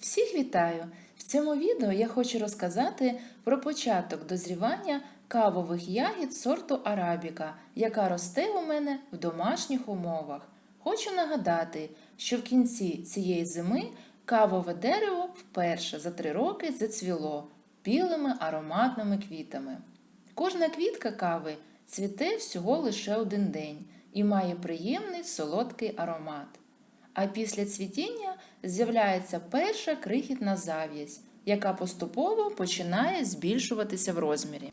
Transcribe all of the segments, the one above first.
Всіх вітаю! В цьому відео я хочу розказати про початок дозрівання кавових ягід сорту арабіка, яка росте у мене в домашніх умовах. Хочу нагадати, що в кінці цієї зими кавове дерево вперше за три роки зацвіло білими ароматними квітами. Кожна квітка кави цвіте всього лише один день і має приємний солодкий аромат. А після цвітіння з'являється перша крихітна зав'язь, яка поступово починає збільшуватися в розмірі.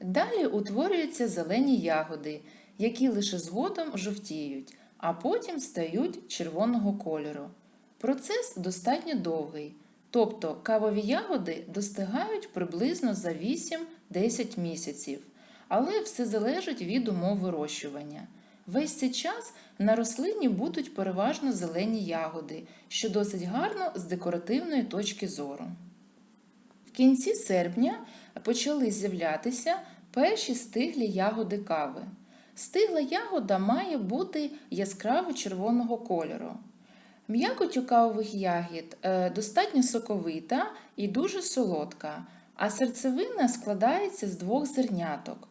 Далі утворюються зелені ягоди, які лише згодом жовтіють, а потім стають червоного кольору. Процес достатньо довгий, тобто кавові ягоди достигають приблизно за 8-10 місяців, але все залежить від умов вирощування. Весь цей час на рослині будуть переважно зелені ягоди, що досить гарно з декоративної точки зору. В кінці серпня почали з'являтися перші стиглі ягоди кави. Стигла ягода має бути яскраво червоного кольору. М'якоть у кавових ягід е, достатньо соковита і дуже солодка, а серцевина складається з двох зерняток.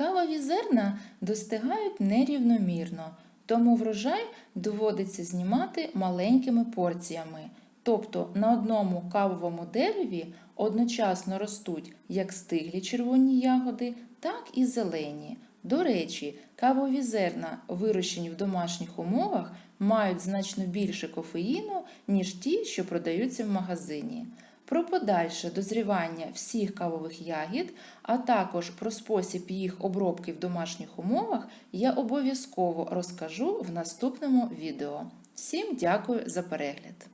Кавові зерна достигають нерівномірно, тому врожай доводиться знімати маленькими порціями. Тобто на одному кавовому дереві одночасно ростуть як стиглі червоні ягоди, так і зелені. До речі, кавові зерна, вирощені в домашніх умовах, мають значно більше кофеїну, ніж ті, що продаються в магазині. Про подальше дозрівання всіх кавових ягід, а також про спосіб їх обробки в домашніх умовах я обов'язково розкажу в наступному відео. Всім дякую за перегляд!